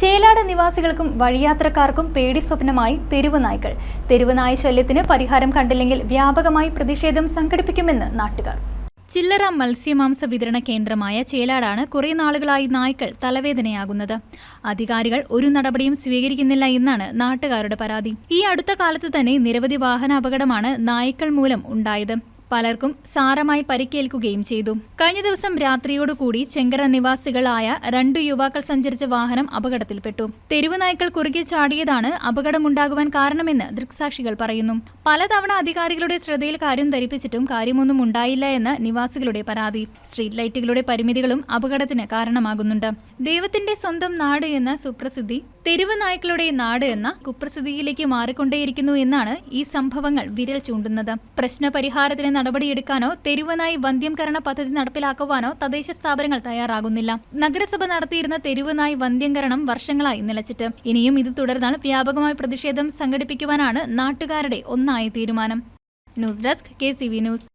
ചേലാട് നിവാസികൾക്കും വഴിയാത്രക്കാർക്കും പേടി സ്വപ്നമായി തെരുവ് നായ്ക്കൾ. ശല്യത്തിന് പരിഹാരം കണ്ടില്ലെങ്കിൽ വ്യാപകമായി പ്രതിഷേധം സംഘടിപ്പിക്കുമെന്ന് നാട്ടുകാർ. ചില്ലറ മത്സ്യമാംസ വിതരണ കേന്ദ്രമായ ചേലാടാണ് കുറേ നാളുകളായി നായ്ക്കൾ തലവേദനയാകുന്നത്. അധികാരികൾ ഒരു നടപടിയും സ്വീകരിക്കുന്നില്ല എന്നാണ് നാട്ടുകാരുടെ പരാതി. ഈ അടുത്ത കാലത്ത് തന്നെ നിരവധി വാഹന അപകടമാണ് നായ്ക്കൾ മൂലം ഉണ്ടായത്. പലർക്കും സാരമായി പരിക്കേൽക്കുകയും ചെയ്തു. കഴിഞ്ഞ ദിവസം രാത്രിയോടുകൂടി ചെങ്കര നിവാസികളായ രണ്ടു യുവാക്കൾ സഞ്ചരിച്ച വാഹനം അപകടത്തിൽപ്പെട്ടു. തെരുവ് നായ്ക്കൾ കുറുകെ ചാടിയതാണ് അപകടമുണ്ടാകുവാൻ കാരണമെന്ന് ദൃക്സാക്ഷികൾ പറയുന്നു. പലതവണ അധികാരികളുടെ ശ്രദ്ധയിൽ കാര്യം ധരിപ്പിച്ചിട്ടും കാര്യമൊന്നും ഉണ്ടായില്ല എന്ന് നിവാസികളുടെ പരാതി. സ്ട്രീറ്റ് ലൈറ്റുകളുടെ പരിമിതികളും അപകടത്തിന് കാരണമാകുന്നുണ്ട്. ദൈവത്തിന്റെ സ്വന്തം നാട് എന്ന സുപ്രസിദ്ധി തെരുവ് നായ്ക്കളുടെ നാട് എന്ന കുപ്രസിദ്ധിയിലേക്ക് മാറിക്കൊണ്ടേയിരിക്കുന്നു എന്നാണ് ഈ സംഭവങ്ങൾ വിരൽ ചൂണ്ടുന്നത്. പ്രശ്നപരിഹാരത്തിന് നടപടിയെടുക്കാനോ തെരുവ് നായ് വന്ധ്യംകരണ പദ്ധതി നടപ്പിലാക്കുവാനോ തദ്ദേശ സ്ഥാപനങ്ങൾ തയ്യാറാകുന്നില്ല. നഗരസഭ നടത്തിയിരുന്ന തെരുവ് നായ് വന്ധ്യംകരണം വർഷങ്ങളായി നിലച്ചിട്ട്. ഇനിയും ഇത് തുടർന്നാൽ വ്യാപകമായ പ്രതിഷേധം സംഘടിപ്പിക്കുവാനാണ് നാട്ടുകാരുടെ ഒന്നായ തീരുമാനം. News desk K news.